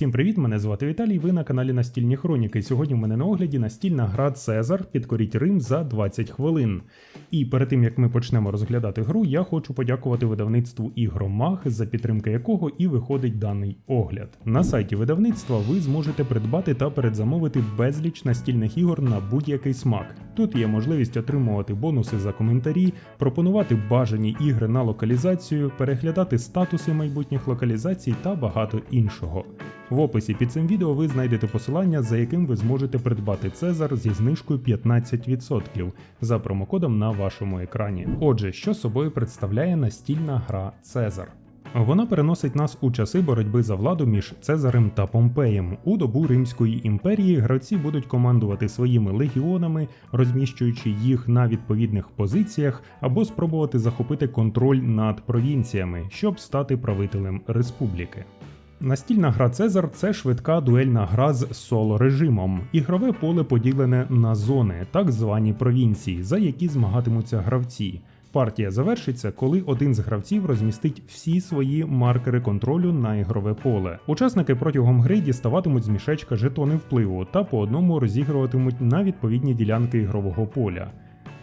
Всім привіт! Мене звати Віталій. Ви на каналі Настільні Хроніки. Сьогодні в мене на огляді настільна гра Цезар підкоріть Рим за 20 хвилин. І перед тим як ми почнемо розглядати гру, я хочу подякувати видавництву Ігромаг, за підтримки якого і виходить даний огляд. На сайті видавництва ви зможете придбати та передзамовити безліч настільних ігор на будь-який смак. Тут є можливість отримувати бонуси за коментарі, пропонувати бажані ігри на локалізацію, переглядати статуси майбутніх локалізацій та багато іншого. В описі під цим відео ви знайдете посилання, за яким ви зможете придбати Цезар зі знижкою 15% за промокодом на вашому екрані. Отже, що собою представляє настільна гра Цезар? Вона переносить нас у часи боротьби за владу між Цезарем та Помпеєм. У добу Римської імперії гравці будуть командувати своїми легіонами, розміщуючи їх на відповідних позиціях, або спробувати захопити контроль над провінціями, щоб стати правителем республіки. Настільна гра Цезар це швидка дуельна гра з соло режимом. Ігрове поле поділене на зони, так звані провінції, за які змагатимуться гравці. Партія завершиться, коли один з гравців розмістить всі свої маркери контролю на ігрове поле. Учасники протягом гри діставатимуть з мішечка жетони впливу та по одному розігруватимуть на відповідні ділянки ігрового поля.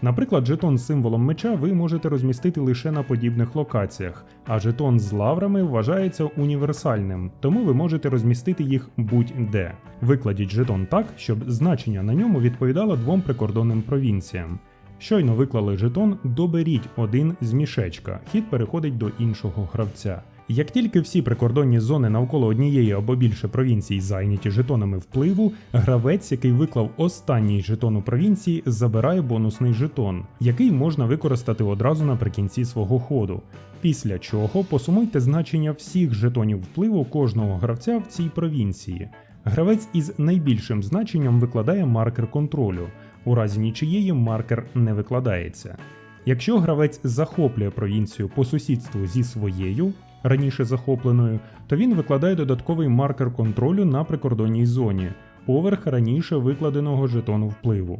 Наприклад, жетон з символом меча ви можете розмістити лише на подібних локаціях, а жетон з лаврами вважається універсальним, тому ви можете розмістити їх будь-де. Викладіть жетон так, щоб значення на ньому відповідало двом прикордонним провінціям. Щойно виклали жетон, доберіть один з мішечка, хід переходить до іншого гравця. Як тільки всі прикордонні зони навколо однієї або більше провінцій зайняті жетонами впливу, гравець, який виклав останній жетон у провінції, забирає бонусний жетон, який можна використати одразу наприкінці свого ходу. Після чого посумуйте значення всіх жетонів впливу кожного гравця в цій провінції. Гравець із найбільшим значенням викладає маркер контролю. У разі нічиєї маркер не викладається. Якщо гравець захоплює провінцію по сусідству зі своєю, раніше захопленою, то він викладає додатковий маркер контролю на прикордонній зоні, поверх раніше викладеного жетону впливу.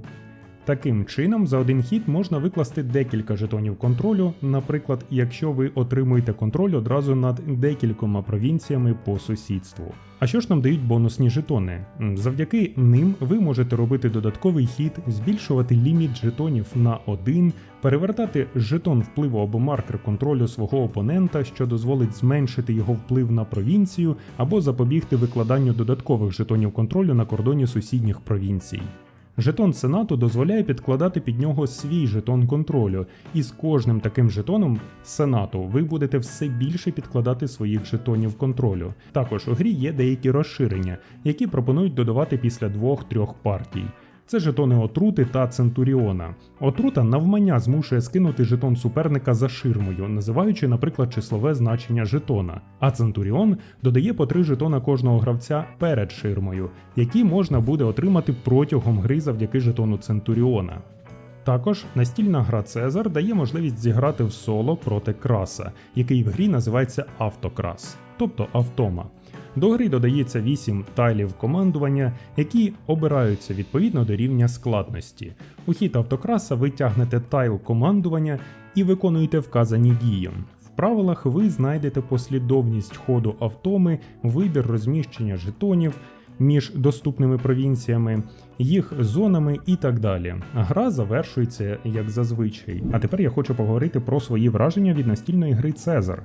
Таким чином, за один хід можна викласти декілька жетонів контролю, наприклад, якщо ви отримуєте контроль одразу над декількома провінціями по сусідству. А що ж нам дають бонусні жетони? Завдяки ним ви можете робити додатковий хід, збільшувати ліміт жетонів на один, перевертати жетон впливу або маркер контролю свого опонента, що дозволить зменшити його вплив на провінцію, або запобігти викладанню додаткових жетонів контролю на кордоні сусідніх провінцій. Жетон Сенату дозволяє підкладати під нього свій жетон контролю, і з кожним таким жетоном Сенату ви будете все більше підкладати своїх жетонів контролю. Також у грі є деякі розширення, які пропонують додавати після двох-трьох партій. Це жетони отрути та Центуріона. Отрута навмання змушує скинути жетон суперника за ширмою, називаючи, наприклад, числове значення жетона. А Центуріон додає по три жетона кожного гравця перед ширмою, які можна буде отримати протягом гри завдяки жетону Центуріона. Також настільна гра Цезар дає можливість зіграти в соло проти краса, який в грі називається Автокрас, тобто автома. До гри додається 8 тайлів командування, які обираються відповідно до рівня складності. У хід автокраса ви тягнете тайл командування і виконуєте вказані дії. В правилах ви знайдете послідовність ходу автоми, вибір розміщення жетонів між доступними провінціями, їх зонами і так далі. Гра завершується як зазвичай. А тепер я хочу поговорити про свої враження від настільної гри Цезар.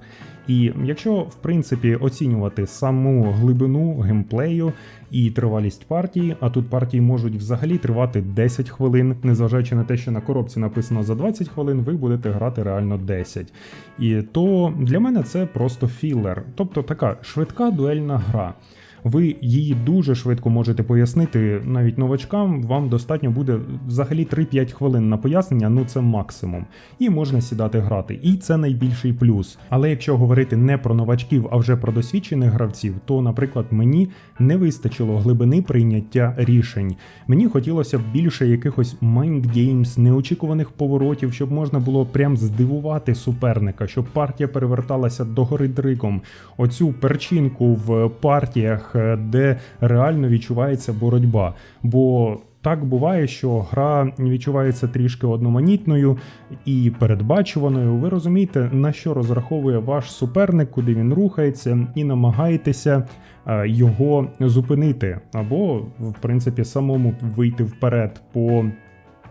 І якщо в принципі оцінювати саму глибину геймплею і тривалість партії, а тут партії можуть взагалі тривати 10 хвилин, незважаючи на те, що на коробці написано за 20 хвилин, ви будете грати реально 10. І то для мене це просто філер, тобто така швидка дуельна гра. Ви її дуже швидко можете пояснити навіть новачкам. Вам достатньо буде взагалі 3-5 хвилин на пояснення, ну це максимум. І можна сідати грати. І це найбільший плюс. Але якщо говорити не про новачків, а вже про досвідчених гравців, то, наприклад, мені не вистачило глибини прийняття рішень. Мені хотілося б більше якихось майндгеймс, неочікуваних поворотів, щоб можна було прям здивувати суперника, щоб партія переверталася догори дриком. Оцю перчинку в партіях, е, де реально відчувається боротьба. Бо так буває, що гра відчувається трішки одноманітною і передбачуваною. Ви розумієте, на що розраховує ваш суперник, куди він рухається, і намагаєтеся е, його зупинити, або, в принципі, самому вийти вперед по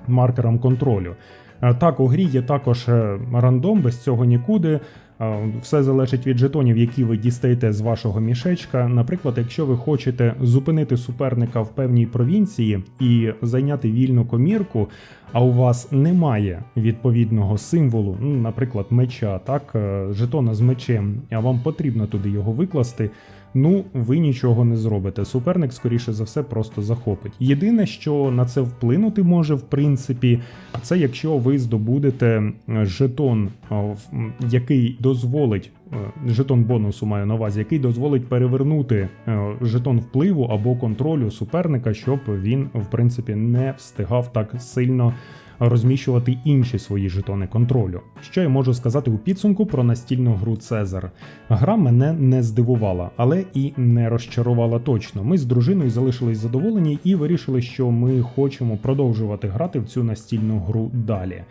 маркерам контролю. Е, Так, у грі є також рандом, без цього нікуди. Все залежить від жетонів, які ви дістаєте з вашого мішечка. Наприклад, якщо ви хочете зупинити суперника в певній провінції і зайняти вільну комірку, а у вас немає відповідного символу, ну, наприклад, меча, так, е, жетона з мечем, а вам потрібно туди його викласти. Ну, ви нічого не зробите. Суперник, скоріше за все, просто захопить. Єдине, що на це вплинути може, в принципі, це якщо ви здобудете е, жетон, е, який дозволить. е, Жетон бонусу маю на увазі, який дозволить перевернути жетон впливу або контролю суперника, щоб він, в принципі, не встигав так сильно розміщувати інші свої жетони контролю. Що я можу сказати у підсумку про настільну гру Цезар? Гра мене не здивувала, але і не розчарувала точно. Ми з дружиною залишились задоволені і вирішили, що ми хочемо продовжувати грати в цю настільну гру далі.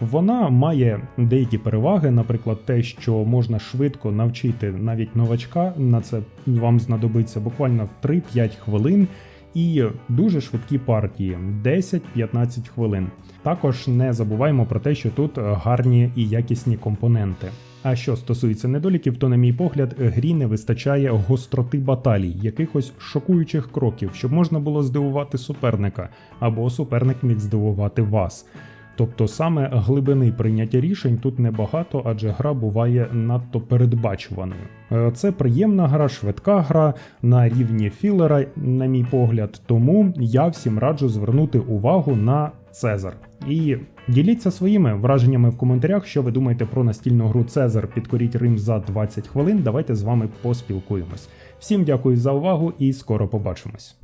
Вона має деякі переваги, наприклад, те, що можна швидко навчити навіть новачка. На це вам знадобиться буквально 3-5 хвилин. І дуже швидкі партії 10-15 хвилин. Також не забуваємо про те, що тут гарні і якісні компоненти. А що стосується недоліків, то, на мій погляд, грі не вистачає гостроти баталій, якихось шокуючих кроків, щоб можна було здивувати суперника, або суперник міг здивувати вас. Тобто саме глибини прийняття рішень тут небагато, адже гра буває надто передбачуваною. Е, Це приємна гра, швидка гра на рівні філера, на мій погляд. Тому я всім раджу звернути увагу на Цезар. І діліться своїми враженнями в коментарях, що ви думаєте про настільну гру Цезар. Підкоріть Рим за 20 хвилин. Давайте з вами поспілкуємось. Всім дякую за увагу і скоро побачимось.